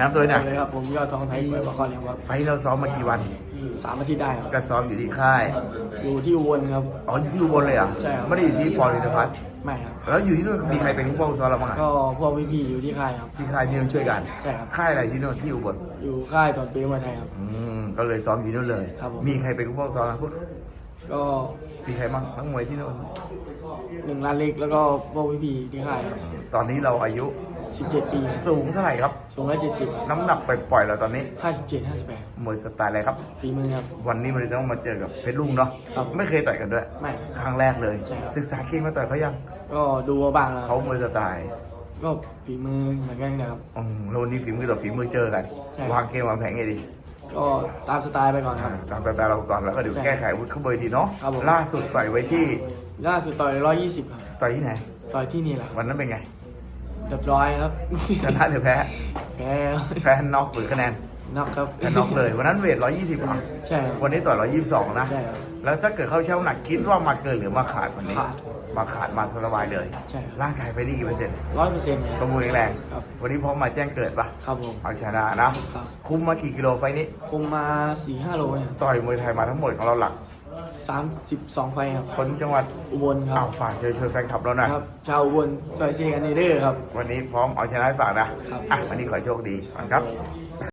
น้ำตัวหน่อยสวัสดีครับผมยอดทองไทยเปิดประกอบเลี้ยงครับไฟท์เราซ้อมมากี่วันสามอาทิตย์ได้ครับก็ซ้อมอยู่ที่ค่าย อยู่ที่อุบลครับอ๋ออยู่ที่อุบลเลยเหรอะใช่ครับ ไม่ได้อยู่ที่ปอนินพัฒน์ไม่ครับ แล้วอยู่ที่นู่นมีใครเป็นผู้ป้องซ้อมเราบ้างอะก็พวกพี่ๆอยู่ที่ค่ายครับ ที่ค่ายที่นู่นช่วยกัน ใช่ครับ ค่ายอะไรที่นู่นที่อุบลอยู่ค่ายตอนเปีมวยไทยครับ อืมก็เลยซ้อมอยู่นู่นเลย ครับผม มีใครเป็นผู้ป้องซ้อมพวก ก็มีใครบ้างนักมวยที่นู่นหนึ่งล้านเล็กแล้วก็พวกพี่ๆที่ค่ายครับตอนนี้เราอายุสิบเจ็ดปี สูงเท่าไหร่ครับ สูงร้อยเจ็ดสิบน้ำหนักไปปล่อยๆเราตอนนี้ห้าสิบเจ็ดห้าสิบแปดมวยสไตล์อะไรครับ ฝีมือครับ วันนี้มันต้องมาเจอกับเพชรลุงเนาะครับไม่เคยต่อยกันด้วย ไม่ ครั้งแรกเลยใช่ครับศึกษาเก่งมาต่อยเขายัง ก็ดูมาบ้างแล้วคเขารับมวยสไตล์ ก็ฝีมือเหมือนกันนะครับอืมแล้ววันนี้ฝีมือต่อฝีมือเจอกันใช่วางเกมวางแผนไงดี ก็ตามสไตล์ไปก่อนคอ่ารับ ตามแบบเราก่อนแล้วก็เดี๋ยวใช่แก้ไขอาวุฒิเข้าเบอร์ทีเนาะครับผม ล่าสุดต่อยไว้ที่ล่าสุดต่อยร้อยยี่สิบครับ ต่อยที่ไหน ต่อยที่นี่แหละวันนั้นเป็นไงเรียบร้อยครับ ชนะหรือแพ้ แพ้ครับแพ้น็อกหรือคะแนน น็อกครับแพ้น็อกเลย วันนั้นเวท 120อะใช่ครับ วันนี้ต่อย122 นะ ใช่ครับ แล้วถ้าเกิดเข้าเช่าหนักคิดว่ามาเกินหรือมาขาดวันนี้ ขาดมาขาดมาสบายเลย ใช่ครับ ร่างกายไปได้กี่เปอร์เซ็นต์ ร้อยเปอร์เซ็นต์สมบูรณ์แข็งแรง ครับ วันนี้พร้อมมาแจ้งเกิดปะครับผม เอาชนะนะ ครับ คุมมากี่กิโลไฟล์นี้ คงมาสี่ห้าโลเนี่ยต่อยมวยไทยมาทั้งหมดของเราหลัก สามสิบสองไฟครับ คนจังหวัดอุบลครัอ้าบวฝากเชิญชวนแฟนคลับเราหน่อย ครับ ชาวอุบลซอยเซียกันเนเดอร์ครับ วันนี้พร้อมเอาชนะให้ฝากนะครับ อะวันนี้ขอให้โชคดีก่อนครับ